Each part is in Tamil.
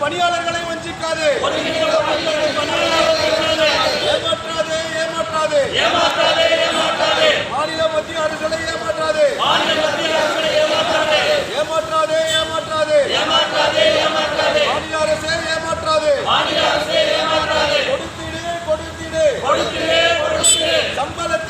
பணியாளர்களை வஞ்சிக்காதே. ஏமாற்றாதே ஏமாற்றாதே. மாநில மத்திய அரசுகளை ஏமாற்றாதே. ஏமாற்றாதே ஏமாற்றாதே. மாநில அரசே ஏமாற்றாதே. கொடுத்திடு கொடுத்திடு. சம்பளத்தை கொடுத்திடு.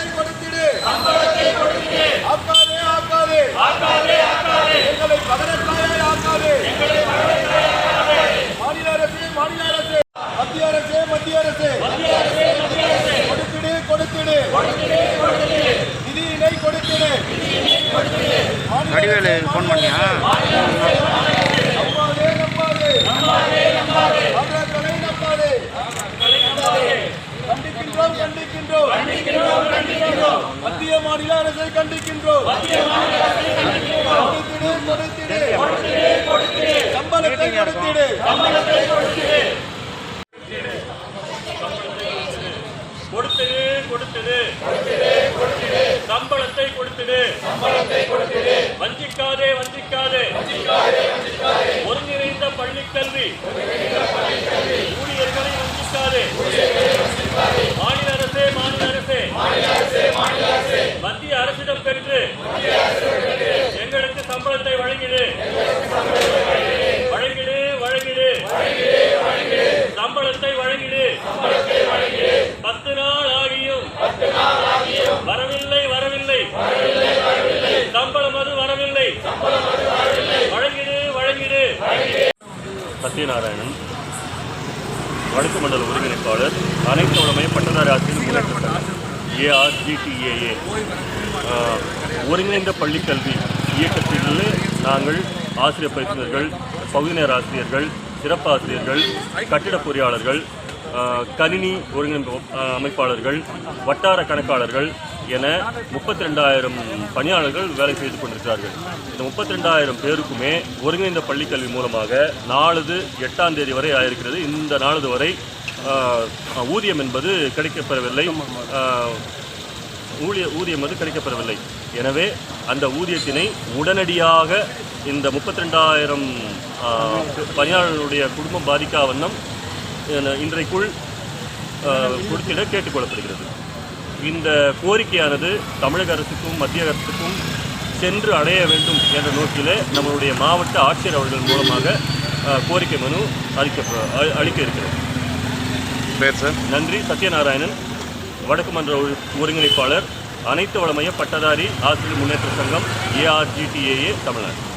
மாநில அரசே. மத்திய அரசே மத்திய அரசே. கொடுத்திடு கொடுத்திடு. நிதியினை கொடுத்திடு. வடிவேலு ஃபோன் பண்ணியா. நம்பாதே நம்பாதே. அவர்களை நம்பாதே. கண்டிக்கின்றோம் கண்டிக்கின்றோம். மத்திய மாநில அரசை கண்டிக்கின்றோம். சம்பளத்தை கொடுத்திடு கொடுத்துடு கொடுத்துடு சம்பளத்தை கொடுத்துடு வஞ்சிக்காதே வஞ்சிக்காதே ஒருங்கிணைந்த பள்ளிக் கல்வி ஊழியர்களை வஞ்சிக்காதே மாநில அரசே மாநில அரசே மத்திய அரசிடம் பெற்று எங்களுக்கு சம்பளத்தை வழங்கிடு வழங்கிடு வழங்கிடு சம்பளத்தை வழங்கிடு பத்து நாள் ஆகியும் வரவில்லை வரவில்லை சம்பளம் அது வரவில்லை. வழங்கிடு வழங்கிடு. சத்யநாராயணன் வடக்கு மண்டல ஒருங்கிணைப்பாளர் அனைத்து உடமையும் பட்டதாரி ஆசிரியர் ஏஆர்ஜிடிஏஏ ஒருங்கிணைந்த பள்ளிக்கல்வி இயக்கத்தில் நாங்கள் ஆசிரியர் பயிற்றுனர்கள் பகுதி நேர ஆசிரியர்கள் சிறப்பு ஆசிரியர்கள் கட்டிட பொறியாளர்கள் கணினி ஒருங்கிணைப்பு அமைப்பாளர்கள் வட்டார கணக்காளர்கள் என முப்பத்தி ரெண்டாயிரம் பணியாளர்கள் வேலை செய்து கொண்டிருக்கிறார்கள். இந்த முப்பத்தி ரெண்டாயிரம் பேருக்குமே ஒருங்கிணைந்த பள்ளிக்கல்வி மூலமாக நாலு எட்டாம் தேதி வரை ஆயிருக்கிறது. இந்த நாளது வரை ஊதியம் என்பது கிடைக்கப்பெறவில்லை. ஊழிய ஊதியம் அது கிடைக்கப்பெறவில்லை. எனவே அந்த ஊதியத்தினை உடனடியாக இந்த முப்பத்தி ரெண்டாயிரம் பணியாளர்களுடைய குடும்பம் பாதிக்கா வண்ணம் இன்றைக்குள் கொடுத்திட கேட்டுக்கொள்ளப்படுகிறது. இந்த கோரிக்கையானது தமிழக அரசுக்கும் மத்திய அரசுக்கும் சென்று அடைய வேண்டும் என்ற நோக்கிலே நம்மளுடைய மாவட்ட ஆட்சியர் அவர்கள் மூலமாக கோரிக்கை மனு அளிக்க அளிக்க இருக்கிறது. பேர் சார்? நன்றி. சத்யநாராயணன் வடக்கு மன்ற ஒரு- ஒருங்கிணைப்பாளர் அனைத்து வளமைய பட்டதாரி ஆசிரியர் முன்னேற்ற சங்கம் ஏஆர்ஜிடிஏஏ தமிழ்நாடு